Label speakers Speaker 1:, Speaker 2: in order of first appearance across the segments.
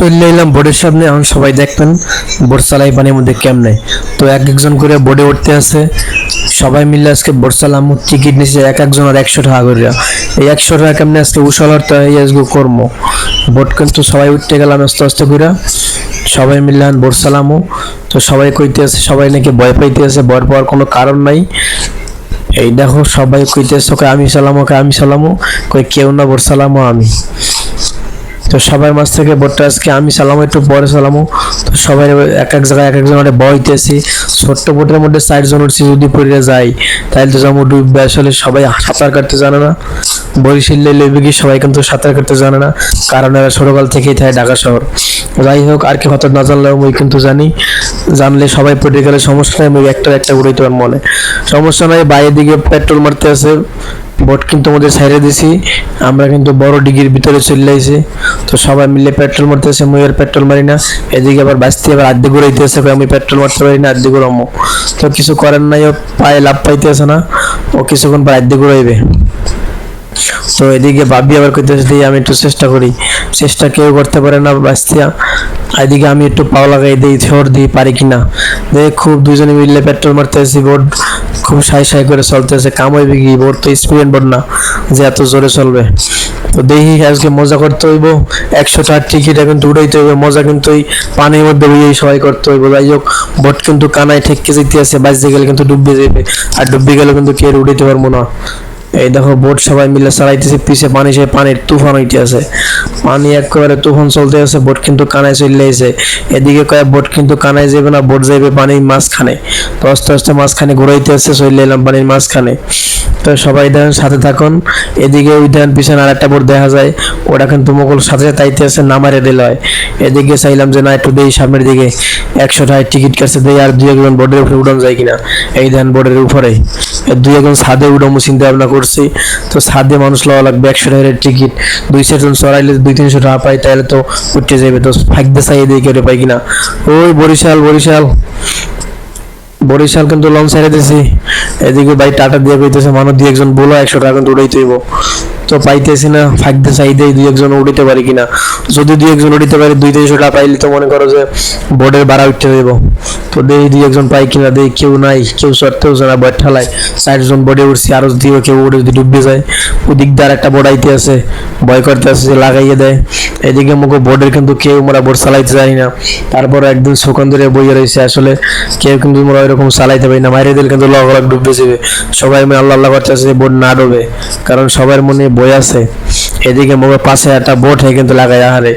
Speaker 1: চলে এলাম বোর্ডের সামনে। এখন সবাই দেখবেন বোর্ড চালাই পানির মধ্যে কেমনে। তো এক একজন করে বোর্ডে উঠতে আছে। সবাই মিলে আজকে বোর্ড চালাম। টিকিট নিচ্ছে এক একজন আর একশো টাকা করে। এই একশো টাকা কেমনে আজকে উশালার তো এই আজকে কর্ম। বোর্ড কিন্তু সবাই উঠতে গেলাম আস্তে আস্তে করে। সবাই মিলে এখন বোর্ড চালামো। তো সবাই কইতে আছে, সবাই নাকি ভয় পাইতে আছে। ভয় পাওয়ার কোনো কারণ নাই। এই দেখো, সবাই কইতেছে ওকে আমি চালামো, ওকে আমি চালামো। কই, কেউ না, বোর্ড চালামো আমি। তো সবাই মাঝ থেকে বোটটা আজকে আমি চালামো একটু পরে চালামো তো সবাই এক এক জায়গায়, এক একজন একটা বইতেছি ছোট্ট বোটের মধ্যে চারজন উঠছি যদি পড়ে যাই তাহলে তো যেমন ডুববে আসলে সবাই সাঁতার কাটতে জানে না। বরিশাল লইবে কি সবাই কিন্তু সাঁতার কাটতে জানে না। কারণ এরা ছোটকাল থেকেই থাকে ঢাকা শহর। যাই হোক, আর কি হয়তো না জানলেও আমি কিন্তু জানি। জানলে সবাই পড়ে গেলে সমস্যা নেই আমি একটা একটা উড়াইতে পার মনে। সমস্যা নাই বাইরের দিকে পেট্রোল মারতে আছে। বোট কিন্তু আমাদের সাইডে দিছি। আমরা কিন্তু বড় ডিগির ভিতরে চলে আইছি। তো সবাই মিলে পেট্রোল মারতেছে, মুই আর পেট্রোল মারি না। এদিকে আবার বাঁচতে, আবার আর্ধে ঘুরাইতেছে আমি পেট্রোল মারতে পারি না আর্ধে ঘুরামো। তো কিছু করার নাই, ও পায়ে লাভ পাইতেছে না। ও কিছুক্ষণ পর আর্ধে ঘুরাইবে। তো এদিকে ভাবি আবার কইতেছে, দিই, আমি একটু চেষ্টা করি। চেষ্টা কেউ করতে পারে না বাঁচতিয়া। এদিকে আমি একটু পাও লাগাই দিই ছোট দিই, পারি কিনা। দেখ, খুব দুজনে মিললে পেট্রোল মারতে আসি বোর্ড খুব সাই সাই করে চলতেছে কামাই কি? বোর্ড তো স্পিডেন্ট বোর্ড না যে এত জোরে চলবে। তো দেখি আজকে মজা করতে হইব একশো টাকার টিকিট কিন্তু উড়াইতে হইবে, মজা কিন্তু ওই পানির মধ্যে বুঝেই সবাই করতে হইব। যাই হোক, বোট কিন্তু কানায় ঠেককে যেতে আছে বাঁচতে গেলে কিন্তু ডুববে যাবে আর ডুববে গেলে কিন্তু কে উড়াইতে পারব না। এই দেখো, বোট সবাই মিলে চালাইতেছে, পিছে পানি সে পানির তুফান হইতে আছে পানি একেবারে তুফান চলতে আছে, বোট কিন্তু কানায় চলে আছে এদিকে কয়েক বোট কিন্তু কানায় যাবে না, বোট যাইবে পানির মাঝখানে। তো আস্তে আস্তে মাঝখানে ঘুরাইতে আছে, চলে এলাম পানির মাঝখানে। তো সবাই দেখেন সাথে থাকুন। এদিকে ওই দেখেন পিছনে আর একটা বোট দেখা যায়। ওটা কিন্তু মোগল সাথে সাথে তাইতে আছে, নামারে দিল হয় এদিকে চাইলাম যে, না, একটু দেই সামনের দিকে। একশো টাকায় টিকিট কাটছে দেয় আর দুই একজন বোর্ডের উপরে উড়ান যায় কিনা। এই ধান বোর্ডের উপরে দুই একজন ছাদে উঠামো চিন্তা ভাবনা করছি, তো ছাদে মানুষ লওয়া লাগবে একশো টাকার টিকিট দুই চারজন চড়াইলে দুই, তিনশো টাকা পাই তাহলে তো উঠতে যাবে, তো ফাঁকতে চাই দিয়ে কেটে পাই কিনা। ওই বরিশাল বরিশাল। বরিশাল কিন্তু লঞ্চ ছেড়ে দিছি এদিকে ভাই টাটা দিয়ে কইতেছে, মানুষ দুই একজন বলো একশো টাকা কিন্তু উড়াইতে তো পাইতেছি না, ফাঁকতে চাই দেই একজন উড়িতে পারি কিনা। যদি দুই একজন উড়িতে পারি, দুই তিনশো টাকা পাইলে তো মনে করো যে বোর্ডের ভাড়া উঠতে দেব তো দেই দুই একজন পাই কিনা, দেই কেউ নাই, কেউ চড়তেও না বয় ঠালায় চারজন বোর্ডে উঠছি, আরও দিয়ে কেউ উড়ে যদি ডুববে যায়। ওদিক দিয়ে একটা বোর্ড আইতে আছে, ভয় করতে আছে যে লাগাইয়ে দেয়। এদিকে মুখে বোর্ডের কিন্তু কেউ মোরা বোর্ড চালাইতে জানি না। তারপর একদিন শোকন ধরে বইয়ে রয়েছে আসলে কেউ কিন্তু মোরা ওইরকম চালাইতে পারি না। মাইরে দিলে কিন্তু লগ লগ ডুববে যাবে সবাই আল্লাহ আল্লাহ করতে আছে বোর্ড না ডুবে। কারণ সবার মনে বই আছে। এদিকে মোবে পাশে একটা বোট হয়ে কিন্তু লাগাই আহারে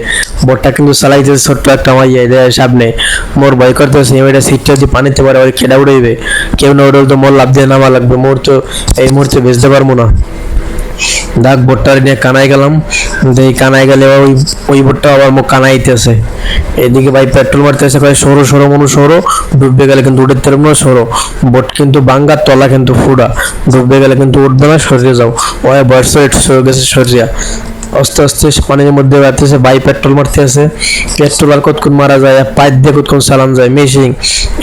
Speaker 1: বোটটা কিন্তু চালাইতেছে ছোট্ট একটা মাইয়া দেয় সামনে। মোর ভয় করতেছে এটা সিটটা যদি পানিতে পারে ওই কেডা উড়াইবে। কেউ না উড়াল তো মোর লাভ দিয়ে নামা লাগবে। মোর তো এই মুহূর্তে বেচতে পারব না। ডাক বোটটা নিয়ে কানাই গেলাম। এই কানাই গেলে ওই ওই বোটটা আবার মুখ কানাইতেছে এদিকে ভাই পেট্রোল মারতেছে ভাই সরো সরো, মনু সরো, ডুববে গেলে কিন্তু উঠে তেরো মনে সরো। বোট কিন্তু বাঙ্গার তলা কিন্তু ফুডা। ডুববে গেলে কিন্তু উঠবে না, সরিয়ে যাও। ওই বয়স সরে গেছে, সরিয়া। আস্তে আস্তে পানির মধ্যে বাড়তেছে বাই পেট্রোল মারতে আছে পেট্রোল আর কতক্ষণ মারা যায় পাইপ দিয়ে কতক্ষণ চালান যায়, মেশিন।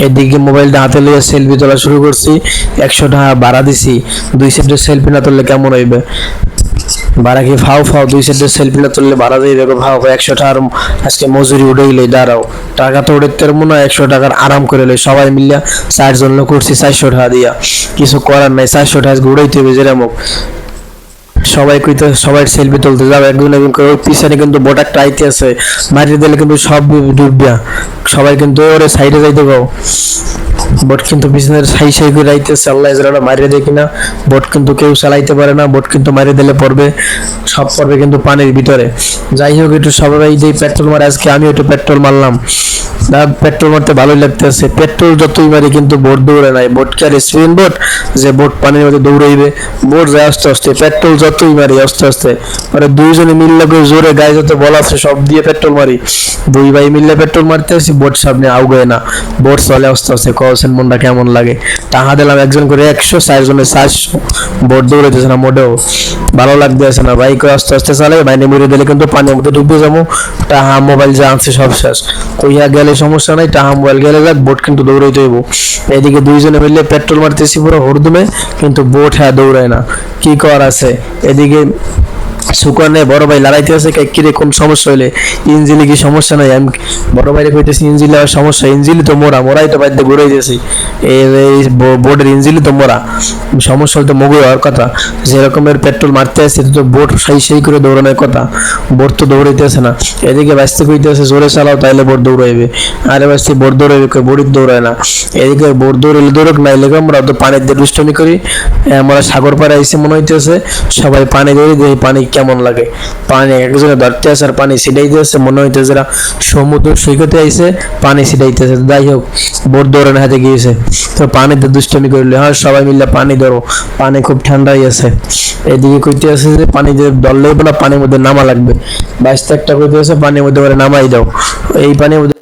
Speaker 1: এদিকে মোবাইলটা হাতে লিয়ে সেলফি তোলা শুরু করছি, একশো টাকা ভাড়া দিছি। দুই সেটের সেলফি না তুললে কেমন হইবে? ভাড়া কি ফাও ফাও? দুই সেটের সেলফি না তুললে ভাড়া দিয়ে দেখো ফাও একশো টাকার আজকে মজুরি উঠে গেলে দাঁড়াও। টাকা তো উঠে তেরো মনে হয় একশো টাকার আরাম করে লই, সবাই মিলিয়া চারজন লোক করছি চারশো টাকা দিয়া। কিছু করার নাই, চারশো টাকা উড়াইতে হবে যেরকম সবাই কইতে, সবাই সেলফি তুলতে যাবে একজন একজন করে পিছনে কিন্তু বোট একটা আইতে আছে, মারিয়ে দিলে কিন্তু সব ডুববিয়া সবাই কিন্তু ওরে সাইডে যাইতে গাও বোট কিন্তু পিছনের সাই সাই করে আইতেছে, আল্লাহ যারা মারিয়ে দেয় কিনা। বোট কিন্তু কেউ চালাইতে পারে না, বোট কিন্তু মারিয়ে দিলে পড়বে, সব পড়বে কিন্তু পানির ভিতরে। যাই হোক, একটু সবাই যে পেট্রোল মারে, আজকে আমি একটু পেট্রোল মারলাম। পেট্রোল মারতে ভালোই লাগতেছে। পেট্রোল যতই মারি কিন্তু বোট দৌড়ে নাই। বোট কি স্পিন বোট? যে বোট পানির মধ্যে দৌড়াইবে। বোট যায় আস্তে আস্তে, পেট্রোল যতই মারি, আস্তে আস্তে। মানে দুইজনে মিললে জোরে, গায়ে যত বল আছে, সব দিয়ে পেট্রোল মারি। দুই ভাই মিললে পেট্রোল মারতে আসি, বোট সামনে আউগায় না। বোট চলে আস্তে আস্তে কছেন মনটা কেমন লাগে? টাকা দিলাম একজন করে একশো চারজনে চারশো। বোট দৌড়াইতেছে না, মোটেও। ভালো লাগতে আছে না। বাইক আস্তে আস্তে চালে বাইনে মেরে দিলে কিন্তু পানির মধ্যে ডুবে যাব। টাহা মোবাইল যা আছে সব শেষ। কইয়া গেলে সমস্যা নাই টাহা মোবাইল গেলে যাক, বোট কিন্তু দৌড়াইতে হইব। এদিকে দুইজনে মিললে পেট্রোল মারতেছি পুরো হরদমে, কিন্তু বোট হ্যাঁ দৌড়ায় না। কি কর আছে? এদিকে সুকনে বড় ভাই লড়াইতে আছে কিরে কোন সমস্যা হইলে? ইঞ্জিলে কি সমস্যা নাই? আমি বড় ভাইরে কইতেছি, ইঞ্জিলে আর সমস্যা, ইঞ্জিলি তো মোরা, মোরাই তো বাইতে ঘুরে দিয়েছি। এই এই বোর্ডের ইঞ্জিলি তো মোরা। সমস্যা তো মগু হওয়ার কথা। যেরকমের পেট্রোল মারতে আসছে তো বোট সেই সেই করে দৌড়ানোর কথা। বোট তো দৌড়াইতেছে না। এদিকে ব্যস্ত কইতেছে জোরে চালাও, তাইলে বোট দৌড়াইবে। আরে ব্যস্ত বোট দৌড়াইবে, কই বোট দৌড়ায় না। এদিকে বোট দৌড়াইলে দৌড়ক না এলে আমরা তো পানির দিয়ে দুষ্টমি করি। আমরা সাগর পাড়ে আইসে মনে হইতেছে। সবাই পানি ধরে দিয়ে পানি কেমন লাগে? পানি একজনে ধরতে আসে আর পানি ছিটাইতেছে মনে হইতেছে এরা সমুদ্র সৈকতে আইসে পানি ছিটাইতেছে। যাই হোক, বোট দৌড়ানো হাতে গিয়েছে তো পানিতে দুষ্টমি করলে হ্যাঁ সবাই মিলে পানি ধরো। পানি খুব ঠান্ডাই আছে। এদিকে কইতে আছে যে পানি যে দললেই না পানির মধ্যে নামা লাগবে। বাইশ একটা কইতে আছে, পানির মধ্যে নামাই দাও। এই পানির মধ্যে